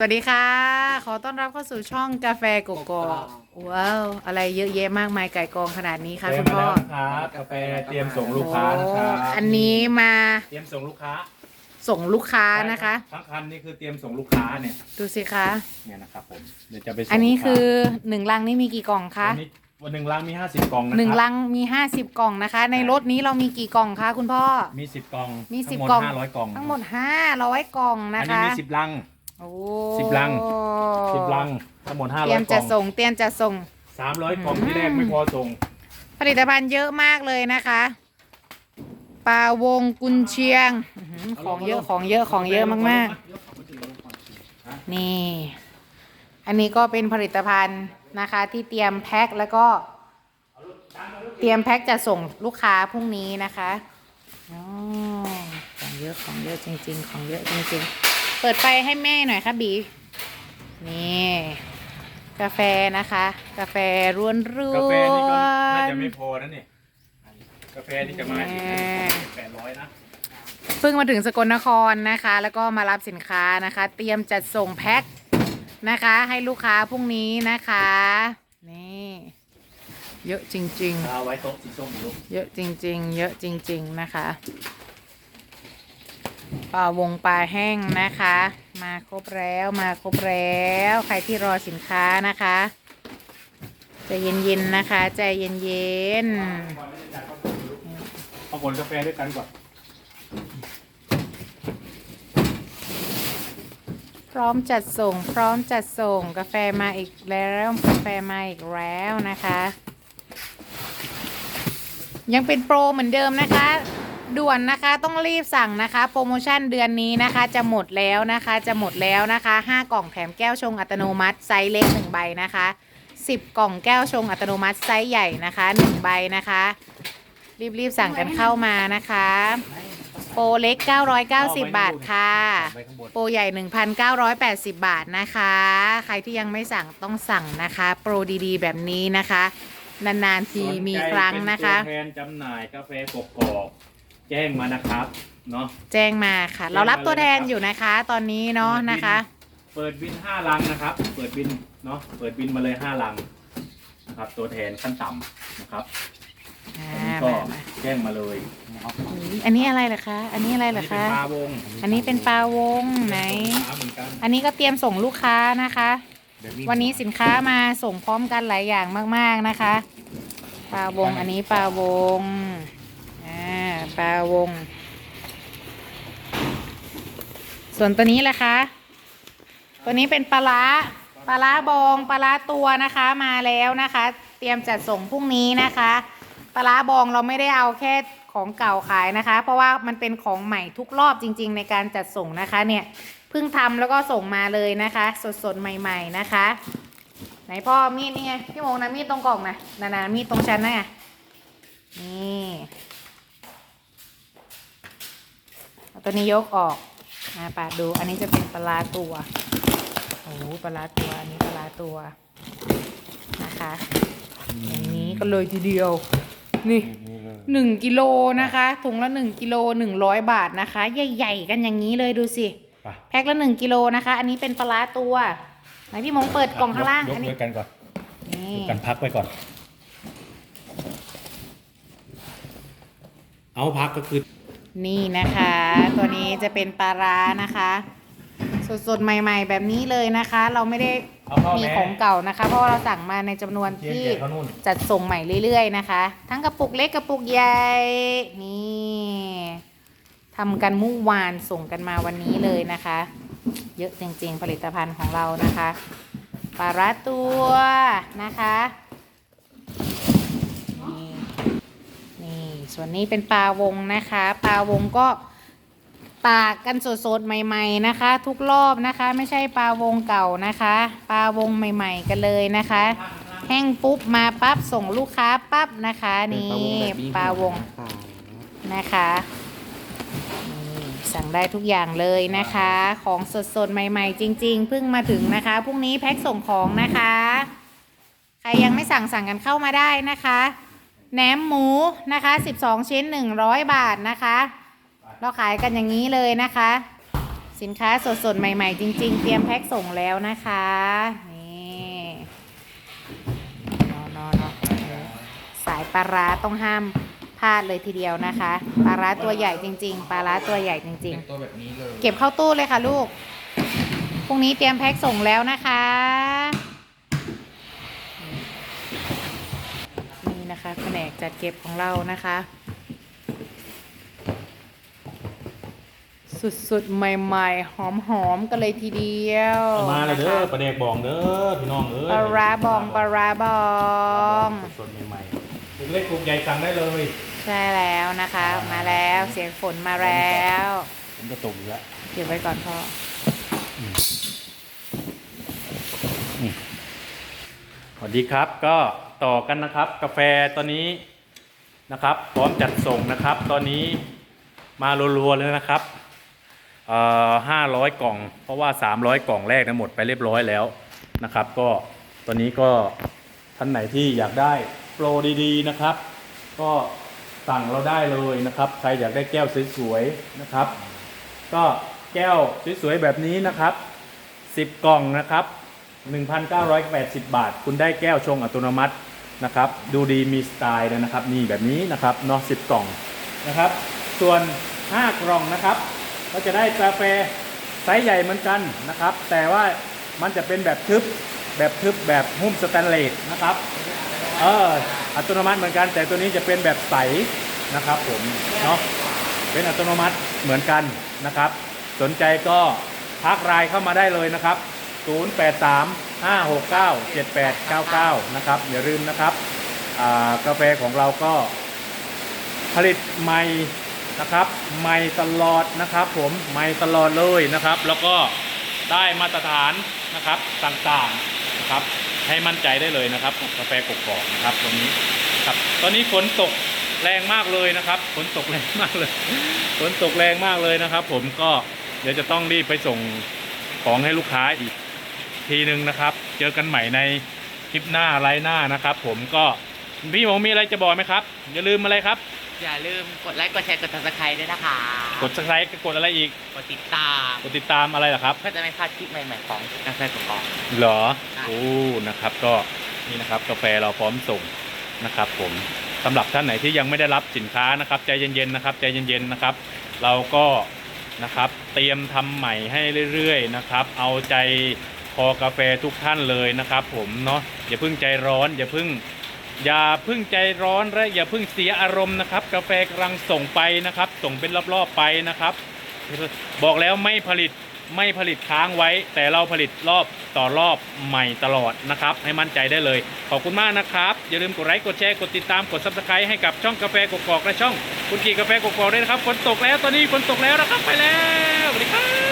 สวัสดีค่ะ ขอต้อนรับเข้าสู่ช่องกาแฟโกโก้ว้าว อะไรเยอะแยะมากมายไก่กองขนาดนี้ค่ะคุณพ่อเตรียมมาแล้วนะครับกาแฟเตรียมส่งลูกค้านะครับโอ้อันนี้มาเตรียมส่งลูกค้า ส่งลูกค้านะคะทั้งคันนี่คือเตรียมส่งลูกค้าเนี่ยดูสิคะเนี่ยนะครับผมเดี๋ยวจะไปส่งอันนี้ลูกาคือหนึ่งลังนี่มีกี่กล่องคะวันนี้วันหนึ่งลังมีห้าสิบกล่องนะหนึ่งครัลังมีห้าสิบกล่องนะคะ ในรถนี้เรามีกี่กล่องคะคุณพ่อมีสิบกล่องมีทั้10หดกล่องห้าร้อยกล่องทั้งหมดห้าร้อยกล่องนะอันนี้คะมีสิบลัง โอ้สิบลัง สิบลังทั้งหมดห้าเตร้รีอยยมกล่จะองส่งเตรียมจะส่ง สามร้อยกล่องอืมที่แรกไม่พอส่งผลิตภัณฑ์เยอะมากเลยนะคะปลาวงกุนเชียงอื้อหือของเยอะของเยอะของเยอะมากๆ นี่ อันนี้ก็เป็นผลิตภัณฑ์นะคะ ที่เตรียมแพ็คแล้วก็เตรียมแพ็คจะส่งลูกค้าพรุ่งนี้นะคะอ๋อของเยอะของเยอะจริง ๆ ของเยอะจริงๆ เปิดไฟให้แม่หน่อยค่ะบี นี่ กาแฟนะคะ กาแฟร่วนๆกาแฟนี่ก็น่าจะไม่พอนะนี่กาแฟนี่จะมาอีกแหมแปดร้อยนะเพิ่งมาถึงสกลนครนะคะ แล้วก็มารับสินค้านะคะ เตรียมจัดส่งแพ็คนะคะ ให้ลูกค้าพรุ่งนี้นะคะ นี่ เยอะจริงเอาไว้โต๊ะสีส้มอยู่ลูกๆเยอะจริง ๆ เยอะจริง ๆ นะคะปลา วงปลาแห้งนะคะ มาครบแล้วมาครบแล้ว ใครที่รอสินค้านะคะใจเย็นๆนะคะ ใจเย็นๆเอาผลกาแฟด้วยกันก่อนพร้อมจัดส่ง พร้อมจัดส่งกาแฟมาอีกแล้วกาแฟมาอีกแล้วนะคะ ยังเป็นโปรเหมือนเดิมนะคะ ด่วนนะคะต้องรีบสั่งนะคะ โปรโมชั่นเดือนนี้นะคะ จะหมดแล้วนะคะ จะหมดแล้วนะคะ 5 กล่องแถมแก้วชงอัตโนมัติ ไซส์เล็ก 1 ใบนะคะ 10 กล่องแก้วชงอัตโนมัติไซส์ใหญ่นะคะ 1 ใบนะคะ รีบๆสั่งกันเข้ามานะคะ โปรเล็ก 990 บาทค่ะไว้ข้างบนโปรใหญ่ 1,980 บาทนะคะ ใครที่ยังไม่สั่งต้องสั่งนะคะ โปรดีๆ แบบนี้นะคะ นานๆทีมีครั้งนะคะ สนใจเป็ตัวแทนจำหน่ายกาแฟกกอก แจ้งมานะครับเนาะ แจ้งมาค่ะ เรารับตัวแทนอยู่นะคะ ตอนนี้เนาะนะคะ เปิดบินห้าลังนะครับ เปิดบินเนาะ เปิดบินมาเลยห้าลังนะครับ ตัวแทนขั้นต่ำนะครับอ่าก็มามาแจ้งมาเลยอุ๊ยอันนี้อะไรเหรอคะ อันนี้อะไรเหรอนี่เป็นคะปลาวงอันนี้เป็นปลาวงไหนลูกค้าเหมือนกันอันนี้ก็เตรียมส่งลูกค้านะคะ วันนี้สินค้ามาส่งพร้อมกันหลายอย่างมาก ๆนะคะ ปลาวงอันนี้ปลาวงอ่า ปลาวง ส่วนตัวนี้แหละคะ ตัวนี้เป็นปลาร้าปลาร้าบองปลาร้าตัวนะคะมาแล้วนะคะ เตรียมจัดส่งพรุ่งนี้นะคะปลาร้าบองเราไม่ได้เอาแค่ของเก่าขายนะคะ เพราะว่ามันเป็นของใหม่ทุกรอบจริง ๆ ในการจัดส่งนะคะเนี่ยเพิ่งทำแล้วก็ส่งมาเลยนะคะ สดๆ ใหม่ ๆนะคะ ไหนพ่อมีดนี่ไงพี่โมงนะมีดตรงกล่องนะนานามีดตรงชั้นนะนี่เอา ตัวนี้ยกออกมาปาดดู อันนี้จะเป็นปลาร้าตัวโอ้โหปลาร้าตัวอันนี้ปลาร้าตัวนะคะอย่างนี้ก็เลยทีเดียว นี่หนึ่งกิโลนะคะถุงละหนึ่งกิโลหนึ่งร้อยบาทนะคะ ใหญ่ๆกันอย่างนี้เลยดูสิไปแพ็คละหนึ่งกิโลนะคะ อันนี้เป็นปลาร้าตัวไหนพี่มงเปิดกล่องข้างล่างยกอันนี้ด้วยกันก่อนนี่ยกกันพักไว้ก่อน เอาพักก็คือ นี่นะคะ ตัวนี้จะเป็นปลาร้านะคะ สดๆ ใหม่ ๆ แบบนี้เลยนะคะ เราไม่ได้เอาเข้ามีแม่ ของเก่านะคะ เพราะว่าเราสั่งมาในจำนวนเทียนที่แจกเขานู่น จัดส่งใหม่เรื่อย ๆ นะคะ ทั้งกระปุกเล็กกระปุกใหญ่นี่ทำกันเมื่อวานส่งกันมาวันนี้เลยนะคะ เยอะจริงๆผลิตภัณฑ์ของเรานะคะ ปลาร้าตัวนะคะ นี่นี่ ส่วนนี้เป็นปลาวงนะคะ ปลาวงก็ตากกันสดๆใหม่ ๆนะคะ ทุกรอบนะคะ ไม่ใช่ปลาวงเก่านะคะ ปลาวงใหม่ ๆ กันเลยนะคะ แห้งปุ๊บมาปั๊บส่งลูกค้าปั๊บนะคะนี่ปลาวงนะคะสั่งได้ทุกอย่างเลยนะคะ ของสดๆใหม่ ๆ จริง ๆ เพิ่งมาถึงนะคะพรุ่งนี้แพ็คส่งของนะคะ ใครยังไม่สั่งสั่งกันเข้ามาได้นะคะ แหนมหมูนะคะ 12 ชิ้น 100 บาทนะคะ เราขายกันอย่างนี้เลยนะคะ สินค้าสดๆ ใหม่ๆ จริง ๆ เตรียมแพ็คส่งแล้วนะคะ นี่เนาะเนาะเนาะสายปลาร้าต้องห้ามพลาดเลยทีเดียวนะคะปลาร้าตัวใหญ่จริง ๆปลาร้าตัวใหญ่จริงเป็นตัวแบบนี้เลยๆเก็บเข้าตู้เลยค่ะลูก พรุ่งนี้เตรียมแพ็คส่งแล้วนะคะ นี่นะคะแผนกจัดเก็บของเรานะคะ สุดๆ ใหม่ๆ หอมๆ กันเลยทีเดียวเอามาเลยเด้อนะคะประเดกบองเด้อพี่น้องเอ้ยปลาร้าบองปลาร้าบองสดๆใหม่ๆลูกเล็กลูกใหญ่สั่งได้เลยใช่แล้วนะคะ มาแล้วเสียงฝนมาแล้วผมจะตกอยู่แล้วเก็บไว้ก่อนพ่อสวัสดีครับก็ ต่อกันนะครับ กาแฟตอนนี้นะครับ พร้อมจัดส่งนะครับ ตอนนี้มารัวๆเลยนะครับห้าร้อยกล่อง เพราะว่า 300 กล่องแรกนะหมดไปเรียบร้อยแล้วนะครับ ก็ตอนนี้ก็ท่านไหนที่อยากได้โปรดีๆนะครับ ก็สั่งเราได้เลยนะครับ ใครอยากได้แก้วสวยๆนะครับ ก็แก้วสวยๆแบบนี้นะครับ 10 กล่องนะครับ 1,980 บาท คุณได้แก้วชงอัตโนมัติ นะครับดูดีมีสไตล์เลยนะครับนี่แบบนี้นะครับเนาะ10กล่องนะครับ ส่วน 5 กล่องนะครับ ก็จะได้กาแฟไซส์ใหญ่เหมือนกันนะครับ แต่ว่ามันจะเป็นแบบทึบแบบทึบแบบหุ้มสแตนเลสนะครับเอออัตโนมัติเหมือนกัน แต่ตัวนี้จะเป็นแบบใสนะครับผมเนาะเป็นอัตโนมัติเหมือนกันนะครับ สนใจก็ทักไลน์เข้ามาได้เลยนะครับ 083 569 7899 นะครับ อย่าลืมนะครับกาแฟของเราก็ผลิตใหม่นะครับใหม่ตลอดนะครับ ผมใหม่ตลอดเลยนะครับ แล้วก็ได้มาตรฐานนะครับต่างๆนะครับ ให้มั่นใจได้เลยนะครับกับกาแฟกกอกนะครับตรงนี้ครับตอนนี้ฝนตกแรงมากเลยนะครับฝนตกแรงมากเลยฝนตกแรงมากเลยนะครับ ผมก็เดี๋ยวจะต้องรีบไปส่งของให้ลูกค้าอีก ทีหนึ่งนะครับ เจอกันใหม่ในคลิปหน้าไลฟ์หน้านะครับ ผมก็พี่หมงมีอะไรจะบอกไหมครับ อย่าลืมอะไรครับ อย่าลืมกดไลค์กดแชร์กด subscribe ด้วยนะคะกด subscribe กดอะไรอีกกดติดตามกดติดตามอะไรเหรอครับเพื่อจะไม่พลาดคลิปใหม่ๆของกาแฟกรอบเหรอค่ะโอ้นะครับ ก็นี่นะครับกาแฟเราพร้อมส่งนะครับ ผมสำหรับท่านไหนที่ยังไม่ได้รับสินค้านะครับใจเย็นๆนะครับ ใจเย็นๆนะครับ เราก็นะครับ เตรียมทำใหม่ให้เรื่อยๆนะครับ เอาใจค อกาแฟทุกท่านเลยนะครับ ผมเนาะอย่าเพิ่งใจร้อน อย่าเพิ่งอย่าเพิ่งใจร้อนและอย่าเพิ่งเสียอารมณ์นะครับ กาแฟกำลังส่งไปนะครับ ส่งเป็นรอบๆไปนะครับ บอกแล้วไม่ผลิตไม่ผลิตค้างไว้ แต่เราผลิตรอบต่อรอบใหม่ตลอดนะครับ ให้มั่นใจได้เลย ขอบคุณมากนะครับ อย่าลืมกดไลค์กดแชร์กดติดตามกดซับสไครต์ให้กับช่องกาแฟกกอกและช่องคุณกีกาแฟกกอกด้วยนะครับฝนตกแล้วตอนนี้ฝนตกแล้วนะครับไปแล้วสวัสดีครับ